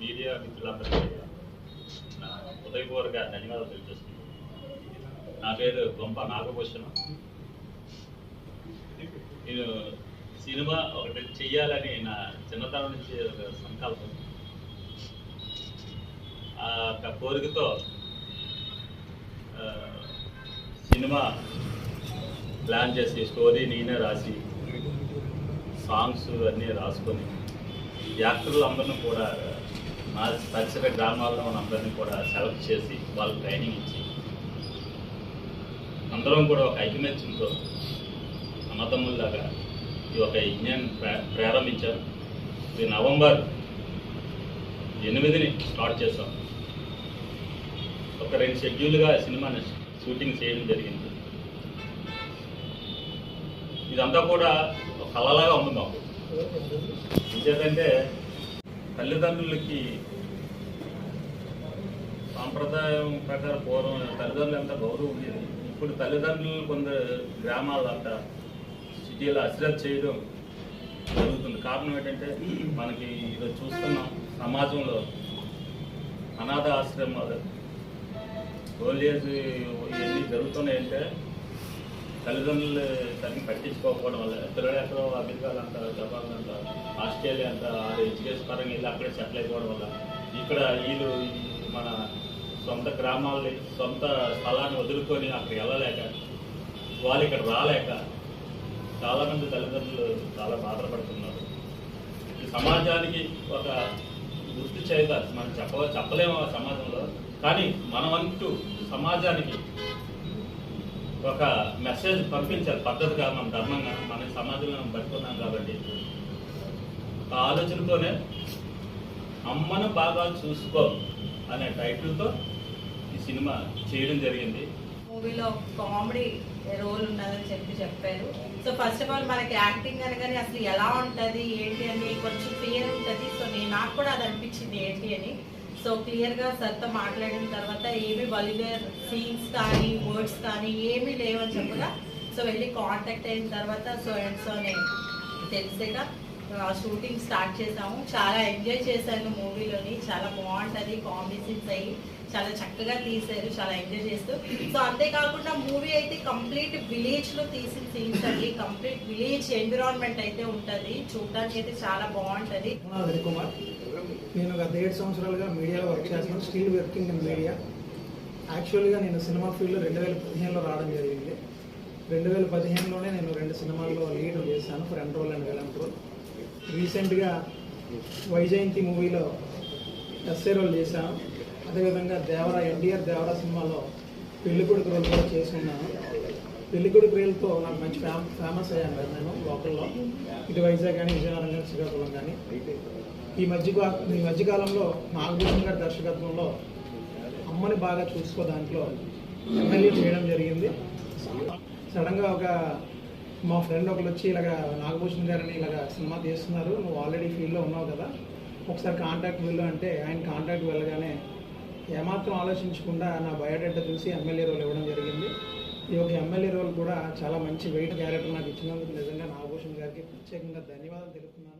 Media మిత్రులందరికీ నా హృదయపూర్వక ధన్యవాదాలు తెలియజేస్తున్నాను నా పేరు గొంప నాగభూషణం నేను సినిమా ఒకటి చెయ్యాలని నా చిన్నతనం నుంచి ఒక సంకల్పం. ఆ యొక్క కోరికతో సినిమా ప్లాన్ చేసి స్టోరీ నేనే రాసి సాంగ్స్ అన్నీ రాసుకొని యాక్టర్లు అందరిని కూడా మా పరిసర గ్రామాల్లో ఉన్న అందరినీ కూడా సెలెక్ట్ చేసి వాళ్ళకి ట్రైనింగ్ ఇచ్చి అందరం కూడా ఒక ఐకమత్యంతో అన్నదమ్ముల్లాగా ఈ ఒక యజ్ఞాన్ని ప్రారంభించారు. ఇది నవంబర్ ఎనిమిదిని స్టార్ట్ చేశాం. ఒక రెండు షెడ్యూల్గా సినిమాని షూటింగ్ చేయడం జరిగింది. ఇదంతా కూడా ఒక కళలాగా ఉంది మాకు. ఇంకేంటంటే తల్లిదండ్రులకి సాంప్రదాయం ప్రకారం పూర్వం తల్లిదండ్రులు ఎంత గౌరవం ఉండేది. ఇప్పుడు తల్లిదండ్రులు కొందరు గ్రామాలంతా ఇలా అశ్రద్ధ చేయడం జరుగుతుంది. కారణం ఏంటంటే మనకి ఈరోజు చూస్తున్నాం సమాజంలో అనాథ ఆశ్రమాలు ఓల్డ్ ఏజ్ ఇవన్నీ జరుగుతున్నాయంటే తల్లిదండ్రులు సరిగ్గా పట్టించుకోకపోవడం వల్ల పిల్లలు ఎక్కడో అమెరికాలు అంట జపాన్ అంట ఆస్ట్రేలియా అంట ఎడ్యుకేషన్ పరంగా వెళ్ళి అక్కడే సెటిల్ అయిపోవడం వల్ల ఇక్కడ వీళ్ళు మన సొంత గ్రామాలని సొంత స్థలాన్ని వదులుకొని అక్కడికి వెళ్ళలేక వాళ్ళు ఇక్కడ రాలేక చాలామంది తల్లిదండ్రులు చాలా బాధపడుతున్నారు. సమాజానికి ఒక గుర్తు చేయాలి మనం చెప్ప చెప్పలేము ఆ సమాజంలో కానీ మనమంటూ సమాజానికి ఒక మెసేజ్ పంపించాలి పద్ధతిగా మనం ధర్మంగా మన సమాజంలో మనం పట్టుకున్నాం కాబట్టి ఆ ఆలోచనతోనే అమ్మను బాగా చూసుకో అనే టైటిల్తో ఈ సినిమా చేయడం జరిగింది. మూవీలో కామెడీ రోల్ ఉన్నదని చెప్పి చెప్పారు. సో ఫస్ట్ ఆఫ్ ఆల్ మనకి యాక్టింగ్ అనగానే అసలు ఎలా ఉంటుంది ఏంటి అని కొంచెం క్లియర్ ఉంటుంది. సో నేను నాకు కూడా అది అనిపించింది ఏంటి అని. సో క్లియర్గా సర్తో మాట్లాడిన తర్వాత ఏమి వల్గర్ సీన్స్ కానీ వర్డ్స్ కానీ ఏమీ లేవని చెప్పగా సో వెళ్ళి కాంటాక్ట్ అయిన తర్వాత సో అండ్ సో నేను తెలిసాక షూటింగ్ స్టార్ట్ చేసాము. చాలా ఎంజాయ్ చేశాను మూవీలోని చాలా బాగుంటుంది కామెడీ సీన్స్ అయ్యి. చాలా చక్కగా తీశారు చాలా ఎంజాయ్ చేస్తూ. సో అంతేకాకుండా మూవీ అయితే కంప్లీట్ విలేజ్లో తీసిన సీన్స్ అండి. కంప్లీట్ విలేజ్ ఎన్విరాన్మెంట్ అయితే ఉంటది. చూడడానికి అయితే చాలా బాగుంటది. కుమార్. నేను గత ఏడు సంవత్సరాలుగా మీడియాలో వర్క్ చేస్తున్నాను. Still working in media. యాక్చువల్గా నేను సినిమా ఫీల్డ్లో రెండు వేల పదిహేనులో రావడం జరిగింది. రెండు వేల పదిహేనులోనే నేను రెండు సినిమాల్లో లీడ్ చేశాను. Front role and villain role. రీసెంట్గా వైజయంతి మూవీలో ఎస్ఏ రోల్ చేశాను. అదేవిధంగా దేవరా ఎన్టీఆర్ దేవరా సినిమాలో పెళ్ళి కొడుకు రోల్ కూడా చేసి పెళ్ళి కొడుకు రీల్తో నాకు మంచి ఫేమ ఫేమస్ అయ్యాను కదా నేను లోకల్లో ఇటు వైజాగ్ కానీ విజయనగరం కానీ శ్రీకాకుళం కానీ ఈ మధ్య ఈ మధ్యకాలంలో నాగభూషణ్ గారి దర్శకత్వంలో అమ్మని బాగా చూసుకో దాంట్లో ఎమ్మెల్యే చేయడం జరిగింది. సడన్గా ఒక మా ఫ్రెండ్ ఒకరు వచ్చి ఇలాగ నాగభూషణ్ గారిని ఇలాగ సినిమా తీస్తున్నారు. నువ్వు ఆల్రెడీ ఫీల్డ్లో ఉన్నావు కదా. ఒకసారి కాంటాక్ట్ వెళ్ళు అంటే ఆయన కాంటాక్ట్ వెళ్ళగానే ఏమాత్రం ఆలోచించకుండా నా బయోడేటా చూసి ఎమ్మెల్యే రోల్ ఇవ్వడం జరిగింది. ఈ యొక్క ఎమ్మెల్యే రోల్ కూడా చాలా మంచి వెయిట్ క్యారెక్టర్ నాకు ఇచ్చినందుకు నిజంగా నాగభూషణ్ గారికి ప్రత్యేకంగా ధన్యవాదాలు తెలుపుతున్నాను.